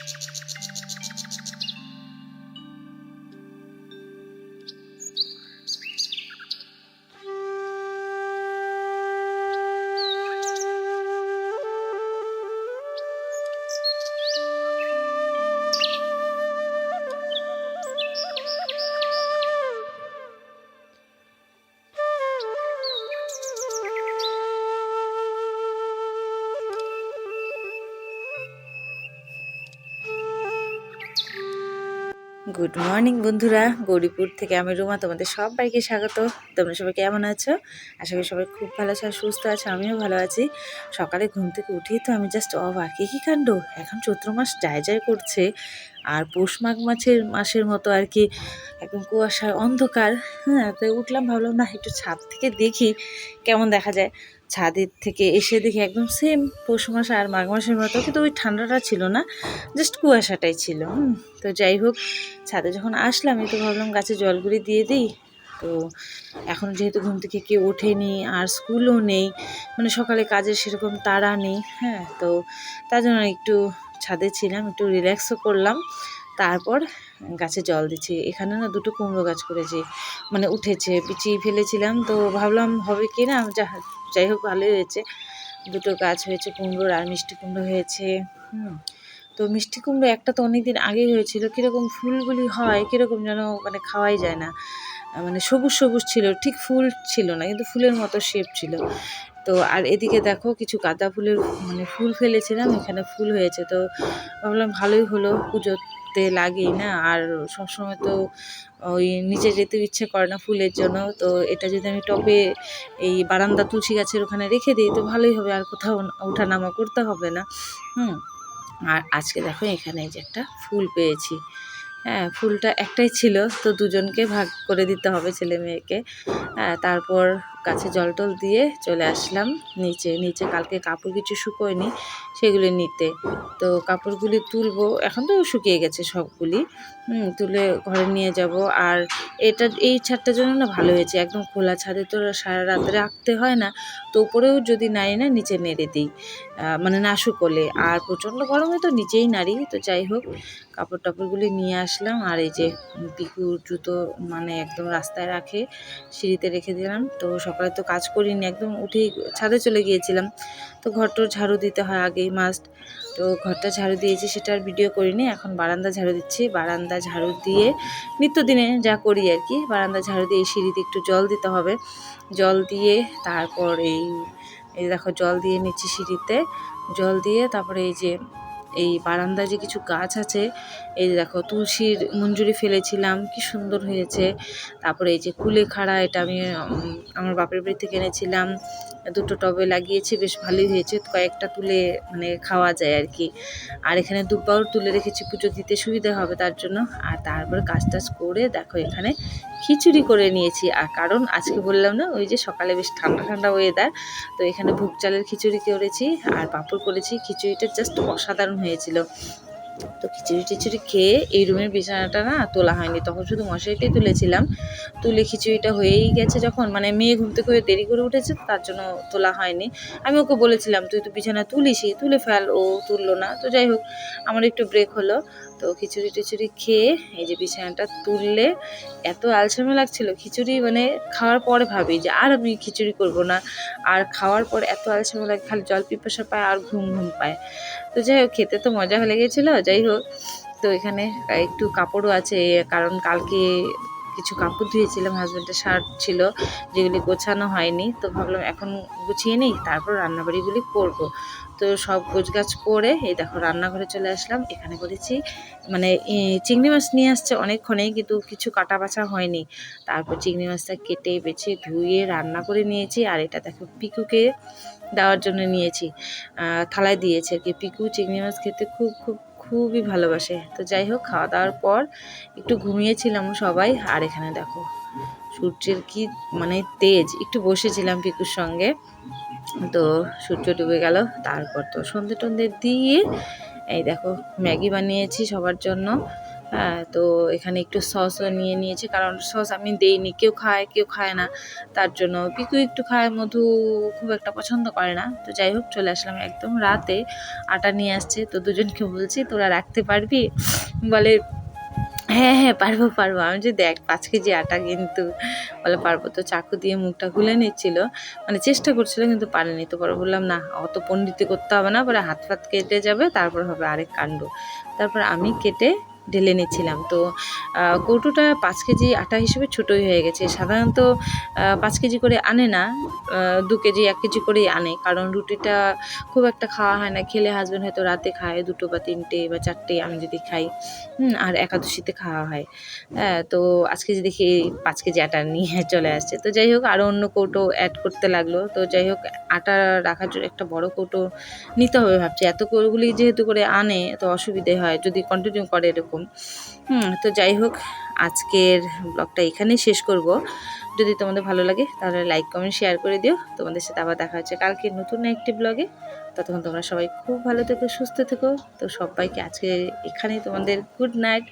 うん。গুড morning বন্ধুরা। গৌরীপুর থেকে আমি রুমা, তোমাদের সবাইকে স্বাগত। তোমরা সবাই কেমন আছো? আশা করি সবাই খুব ভালো আছো আর সুস্থ আছো, আমিও ভালো আছি। সকালে ঘুম থেকে উঠেই তো আমি জাস্ট অবাক কী কাণ্ড? এখন চৈত্র মাস যায় যায় করছে, আর পৌষ মাঘ মাছের মাসের মতো আর কি একদম কুয়াশায় অন্ধকার। হ্যাঁ তো উঠলাম, ভাবলাম না, একটু ছাদ থেকে দেখি, কেমন দেখা যায়। ছাদের থেকে এসে দেখি একদম সেম পৌষ মাস আর মাঘ মাসের মতো, কিন্তু ওই ঠান্ডাটা ছিল না জাস্ট কুয়াশাটাই ছিল তো যাই হোক, ছাদে যখন আসলাম তো ভাবলাম গাছে জলগুলি দিয়ে দিই। তো এখন যেহেতু ঘুম থেকে কেউ ওঠেনি, আর স্কুলও নেই মানে সকালে কাজের সেরকম তাড়া নেই হ্যাঁ। তো তার জন্য একটু ছাদে ছিলাম, একটু রিল্যাক্সও করলাম। তারপর গাছে জল দিচ্ছি। এখানে না দুটো কুমড়ো গাছ করেছি মানে উঠেছে, পিচিয়ে ফেলেছিলাম। তো ভাবলাম হবে কি না, যা যাই হোক, ভালোই হয়েছে। দুটো গাছ হয়েছে কুমড়োর আর মিষ্টি কুমড়ো হয়েছে। হুম। তো মিষ্টি কুমড়ো একটা তো অনেক দিন আগেই হয়েছিল। কীরকম ফুলগুলি হয়, কীরকম যেন মানে খাওয়াই যায় না। মানে সবুজ সবুজ ছিল, ঠিক ফুল ছিল না, কিন্তু ফুলের মতো শেপ ছিল। তো আর এদিকে দেখো, কিছু গাঁদা ফুলের মানে ফুল ফেলেছিলাম, এখানে ফুল হয়েছে। তো ভাবলাম ভালোই হলো পুজোতে লাগেই না? আর সবসময় তো ওই নিচে যেতে ইচ্ছে করে না ফুলের জন্য। তো এটা যদি আমি টবে এই বারান্দা তুলসী গাছের ওখানে রেখে দিই, তো ভালোই হবে। আর কোথাও ওঠানামা করতে হবে না। হুম? আর আজকে দেখো এখানে যে একটা ফুল পেয়েছি। হ্যাঁ ফুলটা একটাই ছিল। তো দুজনকে ভাগ করে দিতে হবে ছেলে মেয়েকে। হ্যাঁ তারপর গাছে জল টল দিয়ে চলে আসলাম নিচে। নিচে কালকে কাপড় কিছু শুকোয়নি, সেগুলি নিতে। তো কাপড়গুলি তুলবো। এখন তো শুকিয়ে গেছে সবগুলি। তুলে ঘরে নিয়ে যাব। আর এটা, এই ছাদটার জন্য না ভালো হয়েছে। একদম খোলা ছাদে তো সারা রাত রাখতে হয় না। তো উপরেও যদি নাড়ি না, নিচে নেড়ে দিই। মানে না শুকোলে। আর প্রচণ্ড গরমে তো নিচেই নাড়ি। তো যাই হোক কাপড় টাপড়গুলি নিয়ে আসলাম। আর এই যে পিকুর জুতো মানে একদম রাস্তায় রাখে, সিঁড়িতে রেখে দিলাম। তো সকালে তো কাজ করিনি, একদম উঠেই ছাদে চলে গিয়েছিলাম। তো ঘরটোর ঝাড়ু দিতে হয় আগেই মাস্ট তো ঘরটা ঝাড়ু দিয়েছি, সেটা আর ভিডিও করিনি। এখন বারান্দা ঝাড়ু দিচ্ছি। বারান্দা ঝাড়ু দিয়ে নিত্যদিনে যা করি আর কি, বারান্দা ঝাড়ু দিয়ে সিঁড়িতে একটু জল দিতে হবে। জল দিয়ে তারপর এই এই দেখো জল দিয়ে নিচ্ছি সিঁড়িতে। জল দিয়ে তারপরে এই যে এই বারান্দায় যে কিছু গাছ আছে, এই যে দেখো তুলসীর মঞ্জুরি ফেলেছিলাম, কি সুন্দর হয়েছে। তারপরে এই যে কুলেখাড়া এটা আমি আমার বাপের বাড়ি থেকে এনেছিলাম। দুটো টবে লাগিয়েছি, বেশ ভালোই হয়েছে। কয়েকটা তুলে মানে খাওয়া যায় আর কি। আর এখানে দুব্বাও তুলে রেখেছি, পুজো দিতে সুবিধা হবে তার জন্য। আর তারপর কাজ টাজ করে দেখো এখানে খিচুড়ি করে নিয়েছি। আর কারণ আজকে বললাম না, ওই যে সকালে বেশ ঠান্ডা ঠান্ডা ওয়েদার তো এখানে ভুগ চালের খিচুড়ি করেছি, আর পাঁপড় করেছি। খিচুড়িটা জাস্ট অসাধারণ হয়েছিল। তো খিচুড়ি টিচুড়ি খেয়ে এই রুমের বিছানাটা না তোলা হয়নি। তখন শুধু মশারিটাই তুলেছিলাম। তুলে খিচুড়িটা হয়েই গেছে যখন মানে মেয়ে ঘুম থেকে হয়ে দেরি করে উঠেছে, তার জন্য তোলা হয়নি। আমি ওকে বলেছিলাম, তুই তো বিছানা তুলিসই, তুলে ফেল, ও তুললো না। তো যাই হোক, আমার একটু ব্রেক হলো। তো খিচুড়ি টিচুড়ি খেয়ে এই যে বিছানাটা তুললে এত আলসামি লাগছিল। খিচুড়ি মানে খাওয়ার পরে ভাবি যে আর আমি খিচুড়ি করব না। আর খাওয়ার পর এত আলসামি লাগে, খালি জল পিপাসা পায় আর ঘুম ঘুম পায়। তো যাই হোক, খেতে তো মজা লেগেছিলো। যাই হোক, তো এখানে একটু কাপড়ও আছে কারণ কালকে কিছু কাপড় ধুয়েছিলাম হাজব্যান্ডের শার্ট ছিল, যেগুলি গোছানো হয়নি, তো ভাবলাম এখন গুছিয়ে নিই, তারপর রান্নাবাড়িগুলি করব। তো সব গোছগাছ করে, এই দেখো রান্নাঘরে চলে আসলাম, এখানে করেছি মানে চিংড়ি মাছ নিয়ে আসছে অনেকক্ষণেই, কিন্তু কিছু কাটা বাছা হয়নি। তারপর চিংড়ি মাছটা কেটে, বেছে, ধুয়ে, রান্না করে নিয়েছি, আর এটা দেখো পিকুকে দেওয়ার জন্য নিয়েছি। থালায় দিয়েছে আর কি। পিকু চিংড়ি মাছ খেতে খুব খুব খুবই ভালোবাসে। তো যাই হোক খাওয়া দাওয়ার পর একটু ঘুমিয়েছিলাম সবাই। আর এখানে দেখো, সূর্যের কি মানে তেজ। একটু বসেছিলাম পিকুর সঙ্গে। তো সূর্য ডুবে গেল, তারপর তো সন্ধে টন্ধে দিয়ে এই দেখো ম্যাগি বানিয়েছি সবার জন্য। তো এখানে একটু সসও নিয়ে নিয়েছি। কারণ সস আমি দেইনি, কেউ খায় কেউ খায় না। তার জন্য পিকু একটু খায়, মধু খুব একটা পছন্দ করে না। তো যাই হোক, চলে আসলাম একদম রাতে। আটা নিয়ে আসছে, তো দুজনকে বলছি, তোরা রাখতে পারবি? বলে হ্যাঁ হ্যাঁ পারব পারব। আমি যে দেখ, পাঁচ কেজি আটা কিন্তু। বলে, পারব। তো চাকু দিয়ে মুখটা খুলে নিচ্ছিল। মানে চেষ্টা করছিল, কিন্তু পারেনি। তো পরে বললাম, না, অত পণ্ডিতি করতে হবে না। পরে হাত ফাত কেটে যাবে, তারপর হবে আরেক কাণ্ড। তারপর আমি কেটে ঢেলে নিচ্ছিলাম। তো কৌটোটা পাঁচ কেজি আটা হিসেবে ছোটোই হয়ে গেছে। সাধারণত পাঁচ কেজি করে আনে না দু কেজি, এক কেজি করেই আনে। কারণ রুটিটা খুব একটা খাওয়া হয় না। খেলে হাজব্যান্ড হয়তো রাতে খায় দুটো বা তিনটে বা চারটে আমি যদি খাই আর একাদশীতে খাওয়া হয়। হ্যাঁ তো আজকে যে দেখি পাঁচ কেজি আটা নিয়ে চলে আসছে। তো যাই হোক আরও অন্য কৌটো অ্যাড করতে লাগল। তো যাই হোক, আটা রাখার জন্য একটা বড় কৌটো নিতে হবে ভাবছি। এত কৌগুলি যেহেতু করে আনে, তো অসুবিধে হয়। যদি কন্টিনিউ করে এরকম। হুম, তো যাই হোক, আজকের ব্লগটা এখানেই শেষ করব। যদি তোমাদের ভালো লাগে, তাহলে লাইক কমেন্ট শেয়ার করে দিও। তোমাদের সাথে আবার দেখা হচ্ছে কালকে নতুন একটি ব্লগে। ততক্ষণ তোমরা সবাই খুব ভালো থেকো, সুস্থ থেকো। তো সবাইকে আজকে এখানেই তোমাদের গুড নাইট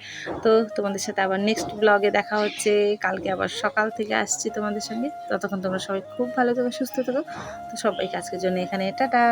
তো তোমাদের সাথে আবার নেক্সট ব্লগে দেখা হচ্ছে। কালকে আবার সকাল থেকে আসছি তোমাদের সঙ্গে। ততক্ষণ তোমরা সবাই খুব ভালো থেকো, সুস্থ থেকো। তো সবাইকে আজকের জন্য এখানে, টাটা।